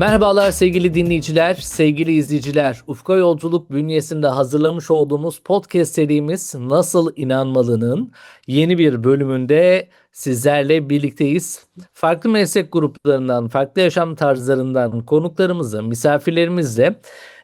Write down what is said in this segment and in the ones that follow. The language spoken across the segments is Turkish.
Merhabalar sevgili dinleyiciler, sevgili izleyiciler. Ufka Yolculuk bünyesinde hazırlamış olduğumuz podcast serimiz Nasıl İnanmalı'nın yeni bir bölümünde sizlerle birlikteyiz. Farklı meslek gruplarından, farklı yaşam tarzlarından konuklarımızla, misafirlerimizle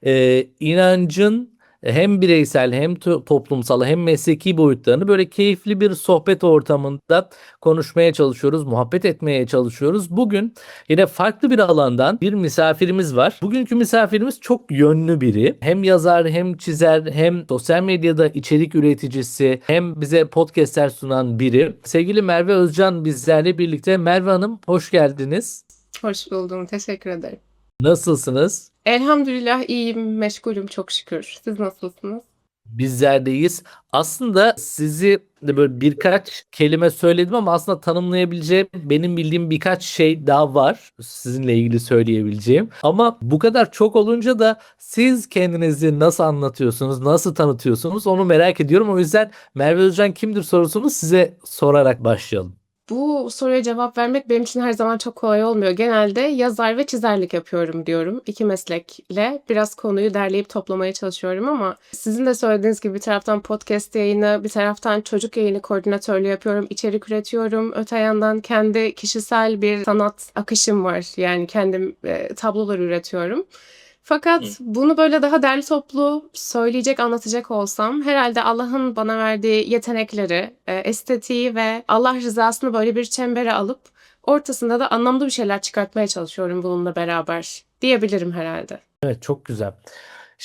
e, inancın hem bireysel hem to- toplumsal hem mesleki boyutlarını böyle keyifli bir sohbet ortamında konuşmaya çalışıyoruz, muhabbet etmeye çalışıyoruz. Bugün yine farklı bir alandan bir misafirimiz var. Bugünkü misafirimiz çok yönlü biri. Hem yazar, hem çizer, hem sosyal medyada içerik üreticisi, hem bize podcastler sunan biri. Sevgili Merve Özcan bizlerle birlikte. Merve Hanım hoş geldiniz. Hoş buldum. Teşekkür ederim. Nasılsınız? Elhamdülillah iyiyim, meşgulüm çok şükür. Siz nasılsınız? Bizlerdeyiz. Aslında sizi de böyle birkaç kelime söyledim ama aslında tanımlayabileceğim benim bildiğim birkaç şey daha var sizinle ilgili söyleyebileceğim. Ama bu kadar çok olunca da siz kendinizi nasıl anlatıyorsunuz, nasıl tanıtıyorsunuz onu merak ediyorum. O yüzden Merve Özcan kimdir sorusunu size sorarak başlayalım. Bu soruya cevap vermek benim için her zaman çok kolay olmuyor. Genelde yazar ve çizerlik yapıyorum diyorum. İki meslekle biraz konuyu derleyip toplamaya çalışıyorum ama sizin de söylediğiniz gibi bir taraftan podcast yayını, bir taraftan çocuk yayını koordinatörlüğü yapıyorum, içerik üretiyorum. Öte yandan kendi kişisel bir sanat akışım var. Yani kendim e, tablolar üretiyorum. Fakat Hı. bunu böyle daha derli toplu söyleyecek, anlatacak olsam herhalde Allah'ın bana verdiği yetenekleri, e, estetiği ve Allah rızasını böyle bir çembere alıp ortasında da anlamlı bir şeyler çıkartmaya çalışıyorum bununla beraber diyebilirim herhalde. Evet çok güzel.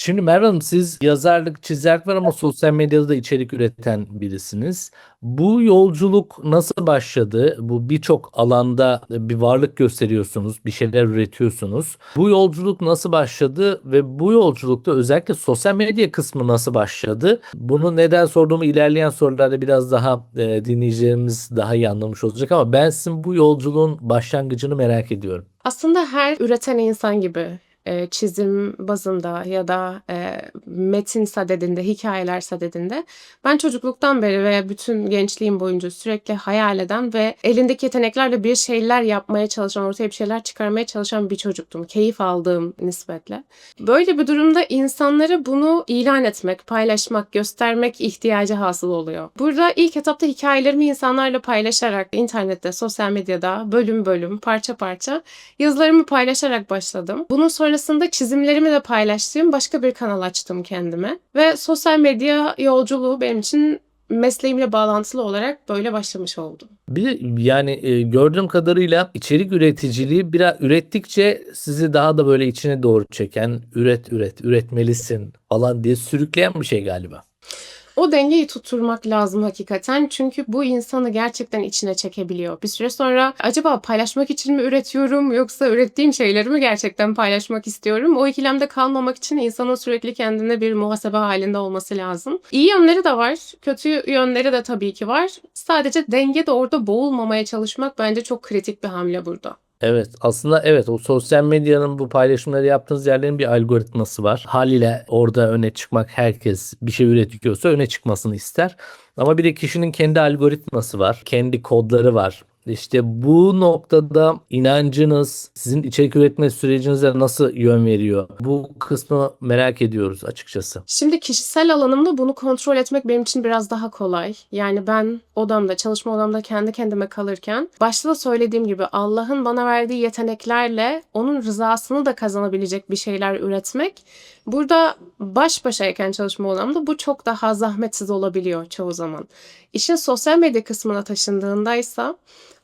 Şimdi Merve Hanım siz yazarlık, çizerlik var ama sosyal medyada da içerik üreten birisiniz. Bu yolculuk nasıl başladı? Bu birçok alanda bir varlık gösteriyorsunuz, bir şeyler üretiyorsunuz. Bu yolculuk nasıl başladı ve bu yolculukta özellikle sosyal medya kısmı nasıl başladı? Bunu neden sorduğumu ilerleyen sorularda biraz daha e, dinleyicilerimiz daha iyi anlamış olacak ama ben sizin bu yolculuğun başlangıcını merak ediyorum. Aslında her üreten insan gibi e, çizim bazında ya da e, metin sadedinde, hikayeler sadedinde ben çocukluktan beri ve bütün gençliğim boyunca sürekli hayal eden ve elindeki yeteneklerle bir şeyler yapmaya çalışan, ortaya bir şeyler çıkarmaya çalışan bir çocuktum. Keyif aldığım nispetle. Böyle bir durumda insanlara bunu ilan etmek, paylaşmak, göstermek ihtiyacı hasıl oluyor. Burada ilk etapta hikayelerimi insanlarla paylaşarak internette, sosyal medyada bölüm bölüm, parça parça yazılarımı paylaşarak başladım. Bunun sonrasında çizimlerimi de paylaştığım başka bir kanal açtım kendime. Ve sosyal medya yolculuğu benim için mesleğimle bağlantılı olarak böyle başlamış oldu. Bir yani e, gördüğüm kadarıyla içerik üreticiliği biraz ürettikçe sizi daha da böyle içine doğru çeken, üret üret, üretmelisin falan diye sürükleyen bir şey galiba. O dengeyi tutturmak lazım hakikaten. Çünkü bu insanı gerçekten içine çekebiliyor. Bir süre sonra acaba paylaşmak için mi üretiyorum yoksa ürettiğim şeyleri mi gerçekten paylaşmak istiyorum? O ikilemde kalmamak için insanın sürekli kendine bir muhasebe halinde olması lazım. İyi yönleri de var, kötü yönleri de tabii ki var. Sadece denge de orada boğulmamaya çalışmak bence çok kritik bir hamle burada. Evet aslında evet o sosyal medyanın bu paylaşımları yaptığınız yerlerin bir algoritması var. Haliyle orada öne çıkmak herkes bir şey üretiyorsa öne çıkmasını ister. Ama bir de kişinin kendi algoritması var. Kendi kodları var. İşte bu noktada inancınız sizin içerik üretme sürecinize nasıl yön veriyor? Bu kısmı merak ediyoruz açıkçası. Şimdi kişisel alanımda bunu kontrol etmek benim için biraz daha kolay. Yani ben odamda, çalışma odamda kendi kendime kalırken başta da söylediğim gibi Allah'ın bana verdiği yeteneklerle onun rızasını da kazanabilecek bir şeyler üretmek. Burada baş başayken çalışma odamda bu çok daha zahmetsiz olabiliyor çoğu zaman. İşin sosyal medya kısmına taşındığındaysa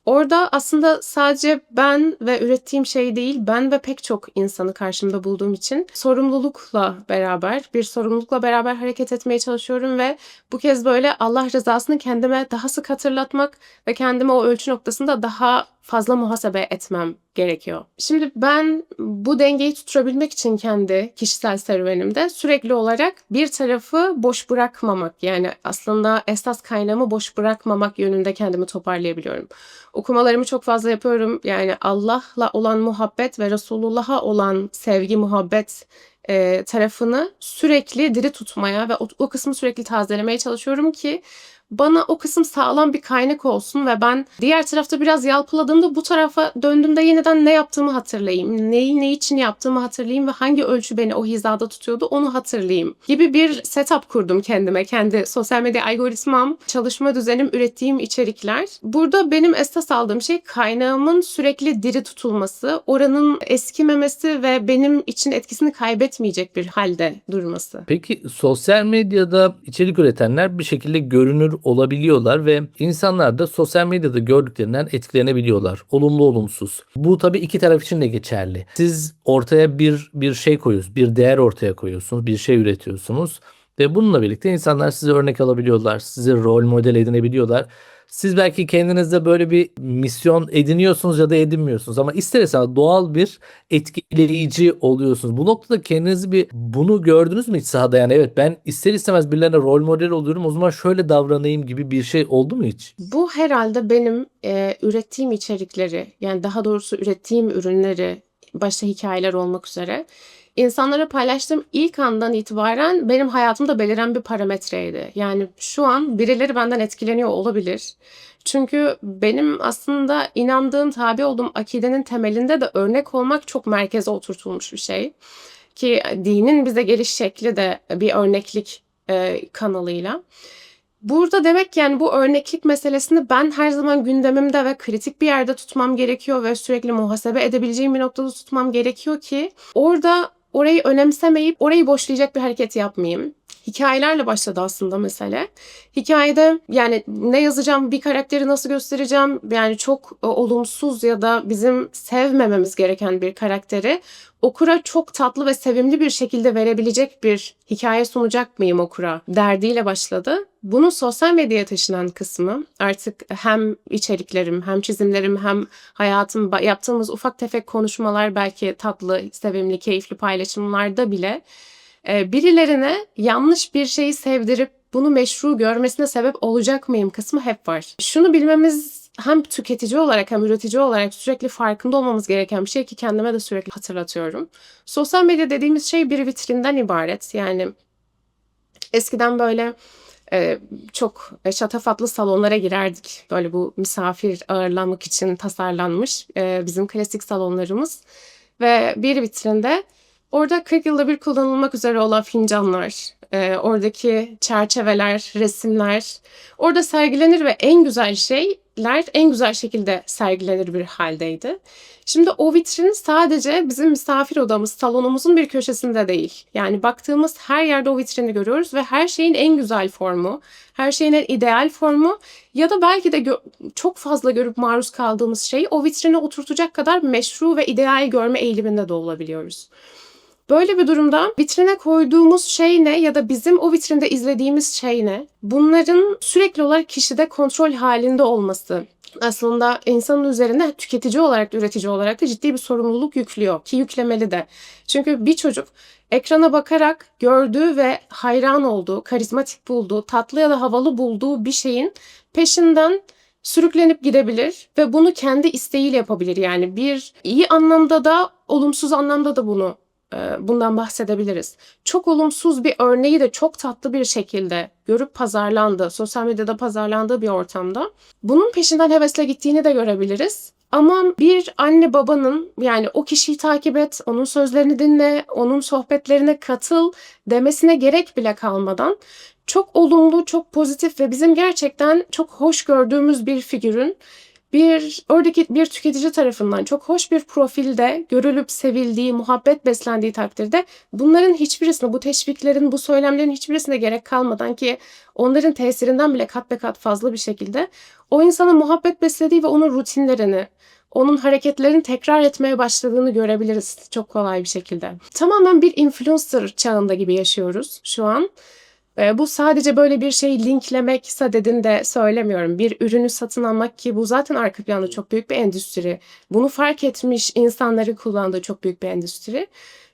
Orada aslında sadece ben ve ürettiğim şey değil, ben ve pek çok insanı karşımda bulduğum için sorumlulukla beraber, bir sorumlulukla beraber hareket etmeye çalışıyorum ve bu kez böyle Allah rızasını kendime daha sık hatırlatmak ve kendime o ölçü noktasında daha fazla muhasebe etmem gerekiyor. Şimdi ben bu dengeyi tutturabilmek için kendi kişisel serüvenimde sürekli olarak bir tarafı boş bırakmamak yani aslında esas kaynağımı boş bırakmamak yönünde kendimi toparlayabiliyorum. Okumalarımı çok fazla yapıyorum. Yani Allah'la olan muhabbet ve Resulullah'a olan sevgi, muhabbet e, tarafını sürekli diri tutmaya ve o, o kısmı sürekli tazelemeye çalışıyorum ki bana o kısım sağlam bir kaynak olsun ve ben diğer tarafta biraz yalpaladığımda bu tarafa döndüğümde yeniden ne yaptığımı hatırlayayım. Neyi ne için yaptığımı hatırlayayım ve hangi ölçü beni o hizada tutuyordu onu hatırlayayım gibi bir setup kurdum kendime. Kendi sosyal medya algoritmam, çalışma düzenim, ürettiğim içerikler. Burada benim esas aldığım şey kaynağımın sürekli diri tutulması, oranın eskimemesi ve benim için etkisini kaybetmeyecek bir halde durması. Peki sosyal medyada içerik üretenler bir şekilde görünür olabiliyorlar ve insanlar da sosyal medyada gördüklerinden etkilenebiliyorlar. Olumlu olumsuz. Bu tabii iki taraf için de geçerli. Siz ortaya bir bir şey koyuyorsunuz, bir değer ortaya koyuyorsunuz, bir şey üretiyorsunuz ve bununla birlikte insanlar size örnek alabiliyorlar, sizi rol model edinebiliyorlar. Siz belki kendinizde böyle bir misyon ediniyorsunuz ya da edinmiyorsunuz ama ister istemez doğal bir etkileyici oluyorsunuz. Bu noktada kendinizi bir bunu gördünüz mü hiç sahada yani evet ben ister istemez birilerine rol model oluyorum o zaman şöyle davranayım gibi bir şey oldu mu hiç? Bu herhalde benim e, ürettiğim içerikleri yani daha doğrusu ürettiğim ürünleri başta hikayeler olmak üzere insanlara paylaştığım ilk andan itibaren benim hayatımda beliren bir parametreydi. Yani şu an birileri benden etkileniyor olabilir. Çünkü benim aslında inandığım, tabi olduğum akidenin temelinde de örnek olmak çok merkeze oturtulmuş bir şey. Ki dinin bize geliş şekli de bir örneklik e, kanalıyla. Burada demek yani bu örneklik meselesini ben her zaman gündemimde ve kritik bir yerde tutmam gerekiyor ve sürekli muhasebe edebileceğim bir noktada tutmam gerekiyor ki orada orayı önemsemeyip orayı boşlayacak bir hareket yapmayayım. Hikayelerle başladı aslında mesele. Hikayede yani ne yazacağım, bir karakteri nasıl göstereceğim, yani çok e, olumsuz ya da bizim sevmememiz gereken bir karakteri okura çok tatlı ve sevimli bir şekilde verebilecek bir hikaye sunacak mıyım okura derdiyle başladı. Bunun sosyal medyaya taşınan kısmı artık hem içeriklerim hem çizimlerim hem hayatım yaptığımız ufak tefek konuşmalar belki tatlı, sevimli, keyifli paylaşımlarda bile e, birilerine yanlış bir şeyi sevdirip bunu meşru görmesine sebep olacak mıyım kısmı hep var. Şunu bilmemiz hem tüketici olarak hem üretici olarak sürekli farkında olmamız gereken bir şey ki kendime de sürekli hatırlatıyorum. Sosyal medya dediğimiz şey bir vitrinden ibaret. Yani eskiden böyle e, çok şatafatlı salonlara girerdik. Böyle bu misafir ağırlamak için tasarlanmış e, bizim klasik salonlarımız. Ve bir vitrinde orada 40 yılda bir kullanılmak üzere olan fincanlar, e, oradaki çerçeveler, resimler orada sergilenir ve en güzel şeyler en güzel şekilde sergilenir bir haldeydi. Şimdi o vitrin sadece bizim misafir odamız, salonumuzun bir köşesinde değil. Yani baktığımız her yerde o vitrini görüyoruz ve her şeyin en güzel formu, her şeyin en ideal formu ya da belki de çok fazla görüp maruz kaldığımız şeyi o vitrine oturtacak kadar meşru ve ideal görme eğiliminde de olabiliyoruz. Böyle bir durumda vitrine koyduğumuz şey ne ya da bizim o vitrinde izlediğimiz şey ne? Bunların sürekli olarak kişide kontrol halinde olması aslında insanın üzerine tüketici olarak da üretici olarak da ciddi bir sorumluluk yüklüyor ki yüklemeli de. Çünkü bir çocuk ekrana bakarak gördüğü ve hayran olduğu, karizmatik bulduğu, tatlı ya da havalı bulduğu bir şeyin peşinden sürüklenip gidebilir ve bunu kendi isteğiyle yapabilir. Yani bir iyi anlamda da olumsuz anlamda da bunu bundan bahsedebiliriz. Çok olumsuz bir örneği de çok tatlı bir şekilde görüp pazarlandı, sosyal medyada pazarlandığı bir ortamda. Bunun peşinden hevesle gittiğini de görebiliriz. Ama bir anne babanın yani o kişiyi takip et, onun sözlerini dinle, onun sohbetlerine katıl demesine gerek bile kalmadan çok olumlu, çok pozitif ve bizim gerçekten çok hoş gördüğümüz bir figürün bir oradaki bir tüketici tarafından çok hoş bir profilde görülüp sevildiği, muhabbet beslendiği takdirde bunların hiçbirisine, bu teşviklerin, bu söylemlerin hiçbirisine gerek kalmadan ki onların tesirinden bile kat be kat fazla bir şekilde o insana muhabbet beslediği ve onun rutinlerini, onun hareketlerini tekrar etmeye başladığını görebiliriz çok kolay bir şekilde. Tamamen bir influencer çağında gibi yaşıyoruz şu an. E, bu sadece böyle bir şey linklemek sadedin de söylemiyorum. Bir ürünü satın almak ki bu zaten arka planda çok büyük bir endüstri. Bunu fark etmiş insanları kullandığı çok büyük bir endüstri.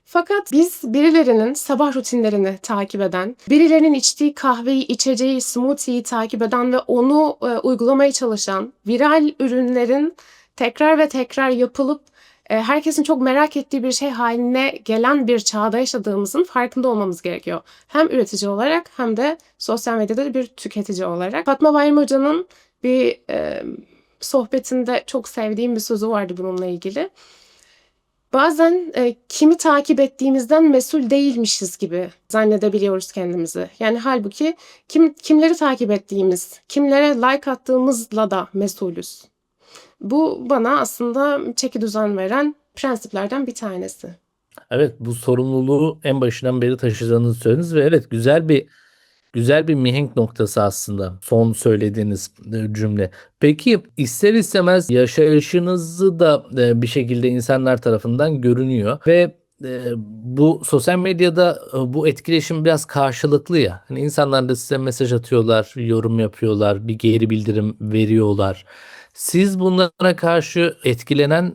Fakat biz birilerinin sabah rutinlerini takip eden, birilerinin içtiği kahveyi, içeceği, smoothie'yi takip eden ve onu e, uygulamaya çalışan, viral ürünlerin tekrar ve tekrar yapılıp herkesin çok merak ettiği bir şey haline gelen bir çağda yaşadığımızın farkında olmamız gerekiyor. Hem üretici olarak hem de sosyal medyada bir tüketici olarak. Fatma Bayram Hoca'nın bir e, sohbetinde çok sevdiğim bir sözü vardı bununla ilgili. Bazen e, kimi takip ettiğimizden mesul değilmişiz gibi zannedebiliyoruz kendimizi. Yani halbuki kim kimleri takip ettiğimiz, kimlere like attığımızla da mesulüz. Bu bana aslında çeki düzen veren prensiplerden bir tanesi. Evet bu sorumluluğu en başından beri taşıdığınızı söylediniz ve evet güzel bir güzel bir mihenk noktası aslında son söylediğiniz e, cümle. Peki ister istemez yaşayışınızı da e, bir şekilde insanlar tarafından görünüyor ve e, bu sosyal medyada bu etkileşim biraz karşılıklı ya. Hani insanlar da size mesaj atıyorlar, yorum yapıyorlar, bir geri bildirim veriyorlar. Siz bunlara karşı etkilenen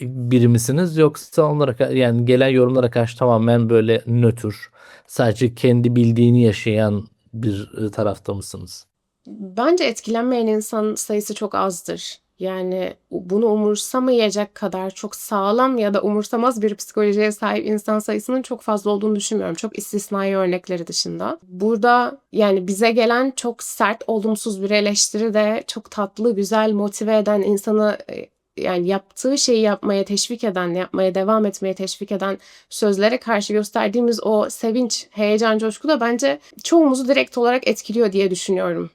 biri misiniz yoksa onlara yani gelen yorumlara karşı tamamen böyle nötr, sadece kendi bildiğini yaşayan bir e, tarafta mısınız? Bence etkilenmeyen insan sayısı çok azdır. Yani bunu umursamayacak kadar çok sağlam ya da umursamaz bir psikolojiye sahip insan sayısının çok fazla olduğunu düşünmüyorum. Çok istisnai örnekleri dışında. Burada yani bize gelen çok sert, olumsuz bir eleştiri de çok tatlı, güzel, motive eden insanı e, yani yaptığı şeyi yapmaya teşvik eden, yapmaya devam etmeye teşvik eden sözlere karşı gösterdiğimiz o sevinç, heyecan, coşku da bence çoğumuzu direkt olarak etkiliyor diye düşünüyorum.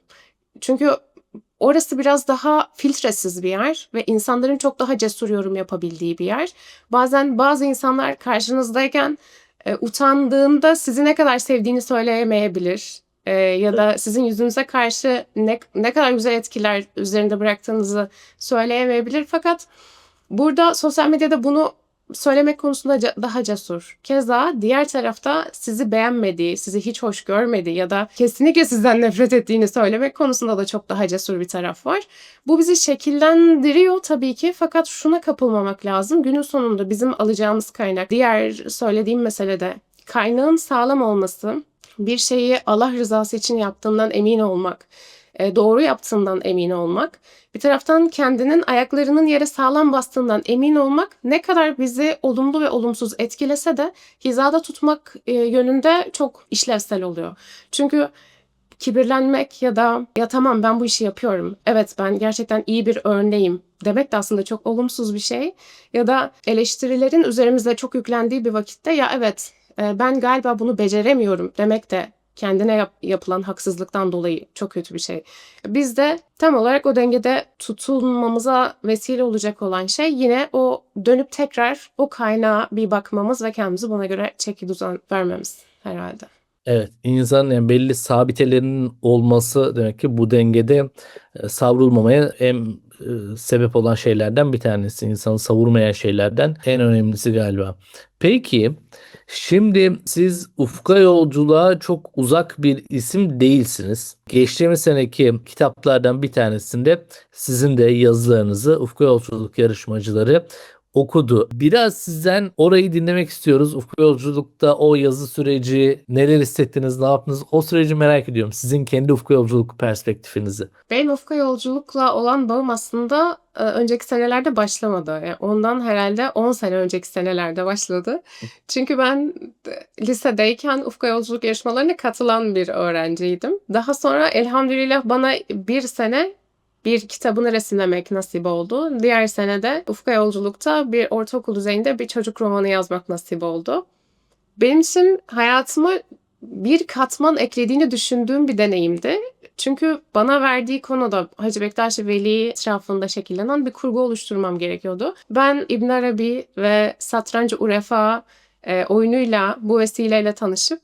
Çünkü orası biraz daha filtresiz bir yer ve insanların çok daha cesur yorum yapabildiği bir yer. Bazen bazı insanlar karşınızdayken e, utandığında sizi ne kadar sevdiğini söyleyemeyebilir. E, ya da sizin yüzünüze karşı ne, ne kadar güzel etkiler üzerinde bıraktığınızı söyleyemeyebilir. Fakat burada sosyal medyada bunu söylemek konusunda daha cesur. Keza diğer tarafta sizi beğenmediği, sizi hiç hoş görmediği ya da kesinlikle sizden nefret ettiğini söylemek konusunda da çok daha cesur bir taraf var. Bu bizi şekillendiriyor tabii ki fakat şuna kapılmamak lazım. Günün sonunda bizim alacağımız kaynak diğer söylediğim meselede kaynağın sağlam olması, bir şeyi Allah rızası için yaptığından emin olmak, doğru yaptığından emin olmak, bir taraftan kendinin ayaklarının yere sağlam bastığından emin olmak ne kadar bizi olumlu ve olumsuz etkilese de hizada tutmak e, yönünde çok işlevsel oluyor. Çünkü kibirlenmek ya da ya tamam ben bu işi yapıyorum. Evet ben gerçekten iyi bir örneğim demek de aslında çok olumsuz bir şey. Ya da eleştirilerin üzerimize çok yüklendiği bir vakitte ya evet e, ben galiba bunu beceremiyorum demek de kendine yap- yapılan haksızlıktan dolayı çok kötü bir şey. Biz de tam olarak o dengede tutulmamıza vesile olacak olan şey yine o dönüp tekrar o kaynağa bir bakmamız ve kendimizi buna göre çeki düzen vermemiz herhalde. Evet, insanın yani belli sabitelerinin olması demek ki bu dengede e, savrulmamaya en e, sebep olan şeylerden bir tanesi. İnsanı savurmayan şeylerden en önemlisi galiba. Peki, şimdi siz ufka yolculuğa çok uzak bir isim değilsiniz. Geçtiğimiz seneki kitaplardan bir tanesinde sizin de yazılarınızı ufka yolculuk yarışmacıları okudu. Biraz sizden orayı dinlemek istiyoruz. Ufku Yolculuk'ta o yazı süreci, neler hissettiniz, ne yaptınız? O süreci merak ediyorum. Sizin kendi ufku yolculuk perspektifinizi. Benim ufka yolculukla olan bağım aslında e, önceki senelerde başlamadı. Yani ondan herhalde 10 sene önceki senelerde başladı. Çünkü ben e, lisedeyken ufka yolculuk yarışmalarına katılan bir öğrenciydim. Daha sonra elhamdülillah bana bir sene bir kitabını resimlemek nasip oldu. Diğer sene de ufka yolculukta bir ortaokul düzeyinde bir çocuk romanı yazmak nasip oldu. Benim için hayatıma bir katman eklediğini düşündüğüm bir deneyimdi. Çünkü bana verdiği konuda Hacı Bektaş Veli etrafında şekillenen bir kurgu oluşturmam gerekiyordu. Ben İbn Arabi ve Satrancı Urefa e, oyunuyla bu vesileyle tanışıp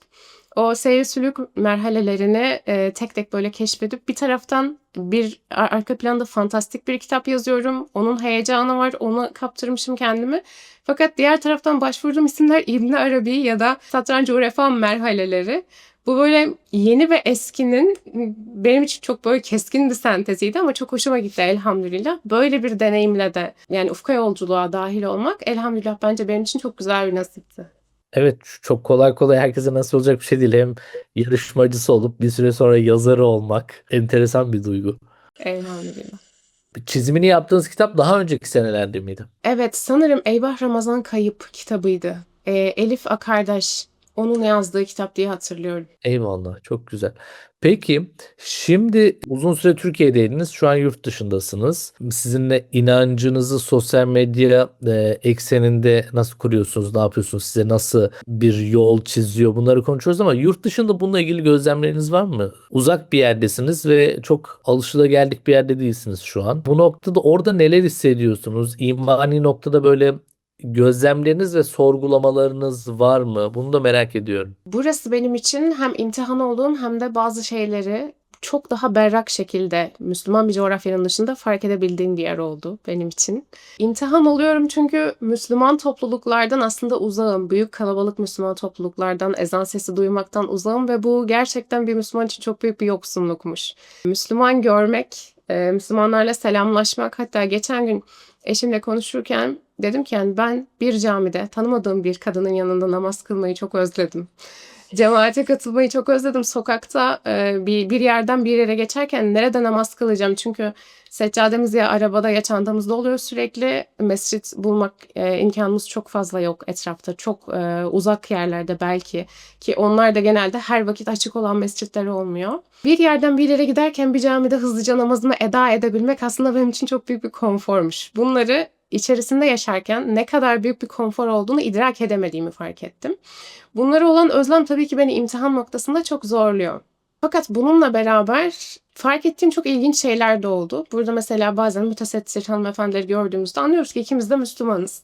o seyir sülük merhalelerini e, tek tek böyle keşfedip bir taraftan bir ar- arka planda fantastik bir kitap yazıyorum. Onun heyecanı var. Onu kaptırmışım kendimi. Fakat diğer taraftan başvurduğum isimler İbn Arabi ya da Satrancı Urefa merhaleleri. Bu böyle yeni ve eskinin benim için çok böyle keskin bir senteziydi ama çok hoşuma gitti elhamdülillah. Böyle bir deneyimle de yani ufka yolculuğa dahil olmak elhamdülillah bence benim için çok güzel bir nasipti. Evet, çok kolay kolay herkese nasıl olacak bir şey değil. Hem yarışmacısı olup bir süre sonra yazarı olmak enteresan bir duygu. Elhamdülillah. Çizimini yaptığınız kitap daha önceki senelerde miydi? Evet, sanırım Eyvah Ramazan Kayıp kitabıydı. Ee, Elif Akardaş onun yazdığı kitap diye hatırlıyorum. Eyvallah, çok güzel. Peki, şimdi uzun süre Türkiye'deydiniz, şu an yurt dışındasınız. Sizinle inancınızı sosyal medya e, ekseninde nasıl kuruyorsunuz, ne yapıyorsunuz, size nasıl bir yol çiziyor bunları konuşuyoruz ama yurt dışında bununla ilgili gözlemleriniz var mı? Uzak bir yerdesiniz ve çok alışılageldik bir yerde değilsiniz şu an. Bu noktada orada neler hissediyorsunuz? İmani noktada böyle gözlemleriniz ve sorgulamalarınız var mı? Bunu da merak ediyorum. Burası benim için hem imtihan olduğum hem de bazı şeyleri çok daha berrak şekilde Müslüman bir coğrafyanın dışında fark edebildiğim bir yer oldu benim için. İmtihan oluyorum çünkü Müslüman topluluklardan aslında uzağım. Büyük kalabalık Müslüman topluluklardan ezan sesi duymaktan uzağım ve bu gerçekten bir Müslüman için çok büyük bir yoksunlukmuş. Müslüman görmek, e, Müslümanlarla selamlaşmak hatta geçen gün eşimle konuşurken dedim ki yani ben bir camide tanımadığım bir kadının yanında namaz kılmayı çok özledim. Cemaate katılmayı çok özledim. Sokakta bir, bir yerden bir yere geçerken nerede namaz kılacağım? Çünkü seccademiz ya arabada ya çantamızda oluyor sürekli. Mescit bulmak e, imkanımız çok fazla yok etrafta. Çok e, uzak yerlerde belki ki onlar da genelde her vakit açık olan mescitler olmuyor. Bir yerden bir yere giderken bir camide hızlıca namazımı eda edebilmek aslında benim için çok büyük bir konformuş. Bunları içerisinde yaşarken ne kadar büyük bir konfor olduğunu idrak edemediğimi fark ettim. Bunlara olan özlem tabii ki beni imtihan noktasında çok zorluyor. Fakat bununla beraber fark ettiğim çok ilginç şeyler de oldu. Burada mesela bazen mütesettir hanımefendileri gördüğümüzde anlıyoruz ki ikimiz de Müslümanız.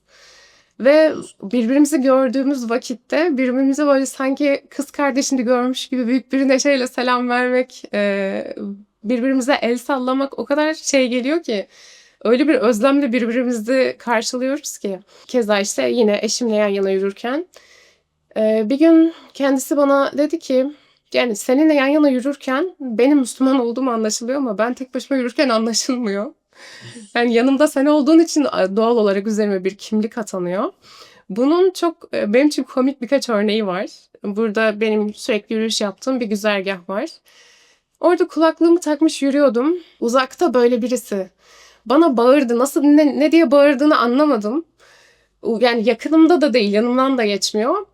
Ve birbirimizi gördüğümüz vakitte birbirimize böyle sanki kız kardeşini görmüş gibi büyük bir neşeyle selam vermek, birbirimize el sallamak o kadar şey geliyor ki öyle bir özlemle birbirimizi karşılıyoruz ki. Keza işte yine eşimle yan yana yürürken bir gün kendisi bana dedi ki yani seninle yan yana yürürken benim Müslüman olduğum anlaşılıyor ama ben tek başıma yürürken anlaşılmıyor. Yani yanımda sen olduğun için doğal olarak üzerime bir kimlik atanıyor. Bunun çok benim için komik birkaç örneği var. Burada benim sürekli yürüyüş yaptığım bir güzergah var. Orada kulaklığımı takmış yürüyordum. Uzakta böyle birisi bana bağırdı. Nasıl ne, ne diye bağırdığını anlamadım. Yani yakınımda da değil, yanımdan da geçmiyor.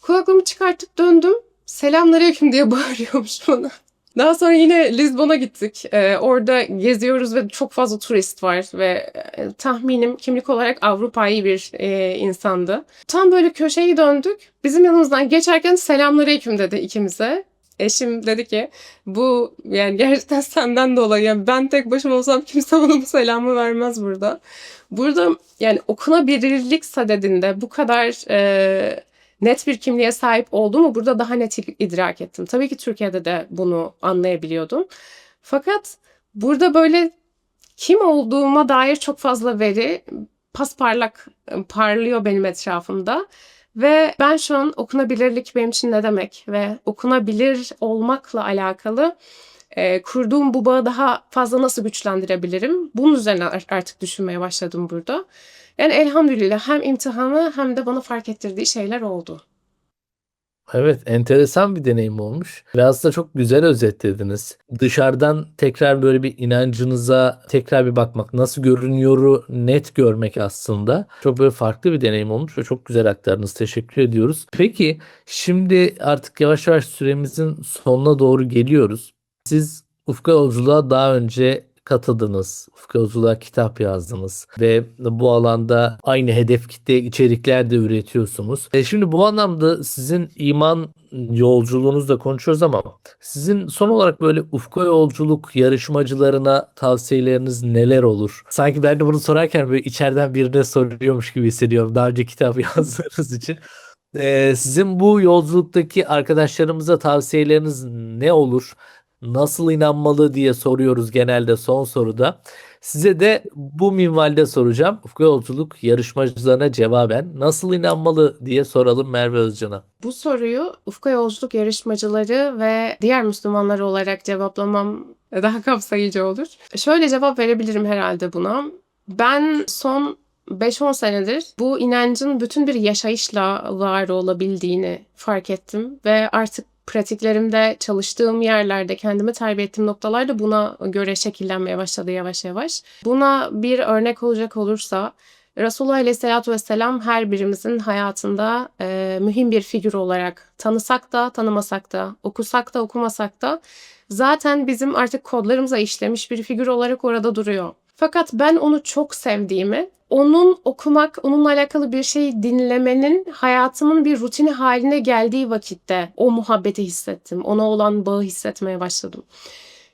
Kulaklığımı çıkartıp döndüm. Selamünaleyküm diye bağırıyormuş bana. Daha sonra yine Lizbon'a gittik. Ee, orada geziyoruz ve çok fazla turist var ve e, tahminim kimlik olarak Avrupa'yı bir e, insandı. Tam böyle köşeyi döndük. Bizim yanımızdan geçerken selamünaleyküm dedi ikimize. Eşim dedi ki bu yani gerçekten senden dolayı yani ben tek başıma olsam kimse bana bu selamı vermez burada. Burada yani okunabilirlik sadedinde bu kadar e, net bir kimliğe sahip olduğumu burada daha net idrak ettim. Tabii ki Türkiye'de de bunu anlayabiliyordum. Fakat burada böyle kim olduğuma dair çok fazla veri pasparlak parlıyor benim etrafımda. Ve ben şu an okunabilirlik benim için ne demek ve okunabilir olmakla alakalı e, kurduğum bu bağı daha fazla nasıl güçlendirebilirim? Bunun üzerine artık düşünmeye başladım burada. Yani elhamdülillah hem imtihanı hem de bana fark ettirdiği şeyler oldu. Evet, enteresan bir deneyim olmuş. Biraz da çok güzel özetlediniz. Dışarıdan tekrar böyle bir inancınıza tekrar bir bakmak, nasıl görünüyoru net görmek aslında çok böyle farklı bir deneyim olmuş ve çok güzel aktardınız. Teşekkür ediyoruz. Peki şimdi artık yavaş yavaş süremizin sonuna doğru geliyoruz. Siz Ufka Yolculuğa daha önce katıldınız. Ufka Yolculuğa kitap yazdınız ve bu alanda aynı hedef kitle içerikler de üretiyorsunuz. E şimdi bu anlamda sizin iman yolculuğunuzda konuşuyoruz ama sizin son olarak böyle ufka yolculuk yarışmacılarına tavsiyeleriniz neler olur? Sanki ben de bunu sorarken böyle içeriden birine soruyormuş gibi hissediyorum daha önce kitap yazdığınız için. Ee, sizin bu yolculuktaki arkadaşlarımıza tavsiyeleriniz ne olur? Nasıl inanmalı diye soruyoruz genelde son soruda. Size de bu minvalde soracağım. Ufku Yolculuk yarışmacılarına cevaben nasıl inanmalı diye soralım Merve Özcan'a. Bu soruyu Ufku Yolculuk yarışmacıları ve diğer Müslümanlar olarak cevaplamam daha kapsayıcı olur. Şöyle cevap verebilirim herhalde buna. Ben son 5-10 senedir bu inancın bütün bir yaşayışla var olabildiğini fark ettim ve artık pratiklerimde, çalıştığım yerlerde, kendimi terbiye ettiğim noktalarda buna göre şekillenmeye başladı yavaş yavaş. Buna bir örnek olacak olursa Resulullah Aleyhisselatü Vesselam her birimizin hayatında e, mühim bir figür olarak tanısak da tanımasak da, okusak da okumasak da zaten bizim artık kodlarımıza işlemiş bir figür olarak orada duruyor. Fakat ben onu çok sevdiğimi, onun okumak, onunla alakalı bir şey dinlemenin hayatımın bir rutini haline geldiği vakitte o muhabbeti hissettim. Ona olan bağı hissetmeye başladım.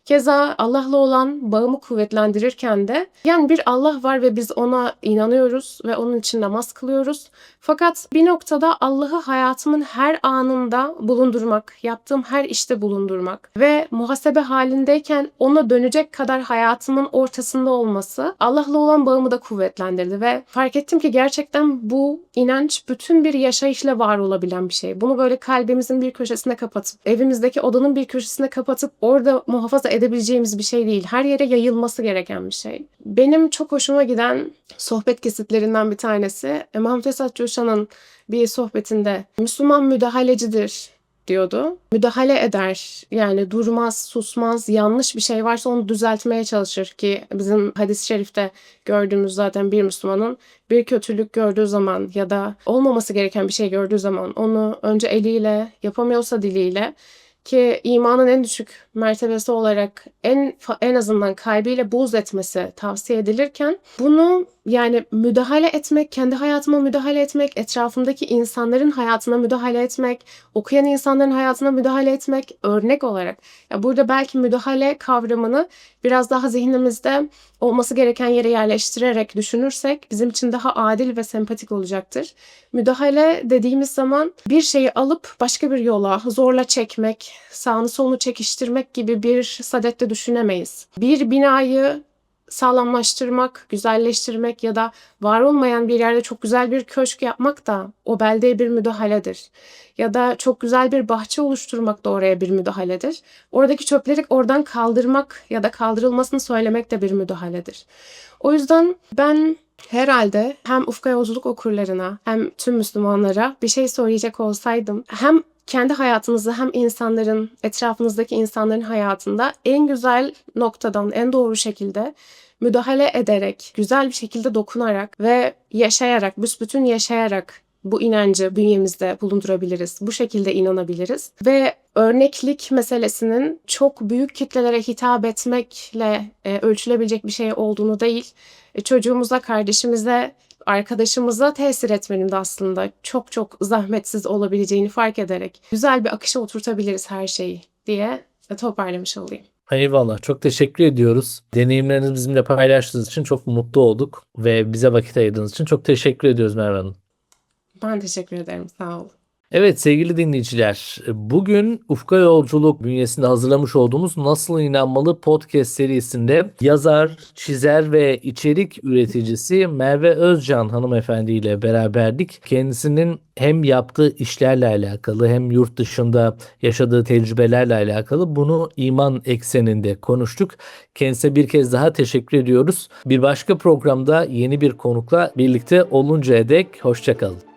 Keza Allah'la olan bağımı kuvvetlendirirken de yani bir Allah var ve biz ona inanıyoruz ve onun için namaz kılıyoruz. Fakat bir noktada Allah'ı hayatımın her anında bulundurmak, yaptığım her işte bulundurmak ve muhasebe halindeyken ona dönecek kadar hayatımın ortasında olması Allah'la olan bağımı da kuvvetlendirdi ve fark ettim ki gerçekten bu inanç bütün bir yaşayışla var olabilen bir şey. Bunu böyle kalbimizin bir köşesine kapatıp, evimizdeki odanın bir köşesine kapatıp orada muhafaza edebileceğimiz bir şey değil. Her yere yayılması gereken bir şey. Benim çok hoşuma giden sohbet kesitlerinden bir tanesi Muhammed Esat Coşan'ın bir sohbetinde Müslüman müdahalecidir diyordu. Müdahale eder. Yani durmaz, susmaz. Yanlış bir şey varsa onu düzeltmeye çalışır ki bizim hadis-i şerifte gördüğümüz zaten bir Müslümanın bir kötülük gördüğü zaman ya da olmaması gereken bir şey gördüğü zaman onu önce eliyle, yapamıyorsa diliyle ki imanın en düşük mertebesi olarak en en azından kalbiyle buğz etmesi tavsiye edilirken bunu yani müdahale etmek, kendi hayatıma müdahale etmek, etrafımdaki insanların hayatına müdahale etmek, okuyan insanların hayatına müdahale etmek örnek olarak. Ya burada belki müdahale kavramını biraz daha zihnimizde olması gereken yere yerleştirerek düşünürsek bizim için daha adil ve sempatik olacaktır. Müdahale dediğimiz zaman bir şeyi alıp başka bir yola zorla çekmek, sağını solunu çekiştirmek gibi bir sadette düşünemeyiz. Bir binayı sağlamlaştırmak, güzelleştirmek ya da var olmayan bir yerde çok güzel bir köşk yapmak da o beldeye bir müdahaledir. Ya da çok güzel bir bahçe oluşturmak da oraya bir müdahaledir. Oradaki çöpleri oradan kaldırmak ya da kaldırılmasını söylemek de bir müdahaledir. O yüzden ben herhalde hem ufka yolculuk okurlarına hem tüm Müslümanlara bir şey söyleyecek olsaydım hem kendi hayatınızda hem insanların, etrafınızdaki insanların hayatında en güzel noktadan, en doğru şekilde müdahale ederek, güzel bir şekilde dokunarak ve yaşayarak, büsbütün yaşayarak bu inancı bünyemizde bulundurabiliriz. Bu şekilde inanabiliriz. Ve örneklik meselesinin çok büyük kitlelere hitap etmekle e, ölçülebilecek bir şey olduğunu değil, e, çocuğumuza, kardeşimize, arkadaşımıza tesir etmenin de aslında çok çok zahmetsiz olabileceğini fark ederek güzel bir akışa oturtabiliriz her şeyi diye toparlamış olayım. Eyvallah. Çok teşekkür ediyoruz. Deneyimlerinizi bizimle paylaştığınız için çok mutlu olduk ve bize vakit ayırdığınız için çok teşekkür ediyoruz Merve Hanım. Ben teşekkür ederim. Sağ olun. Evet sevgili dinleyiciler, bugün Ufka Yolculuk bünyesinde hazırlamış olduğumuz Nasıl İnanmalı podcast serisinde yazar, çizer ve içerik üreticisi Merve Özcan hanımefendi ile beraberdik. Kendisinin hem yaptığı işlerle alakalı hem yurt dışında yaşadığı tecrübelerle alakalı bunu iman ekseninde konuştuk. Kendisine bir kez daha teşekkür ediyoruz. Bir başka programda yeni bir konukla birlikte oluncaya dek hoşçakalın.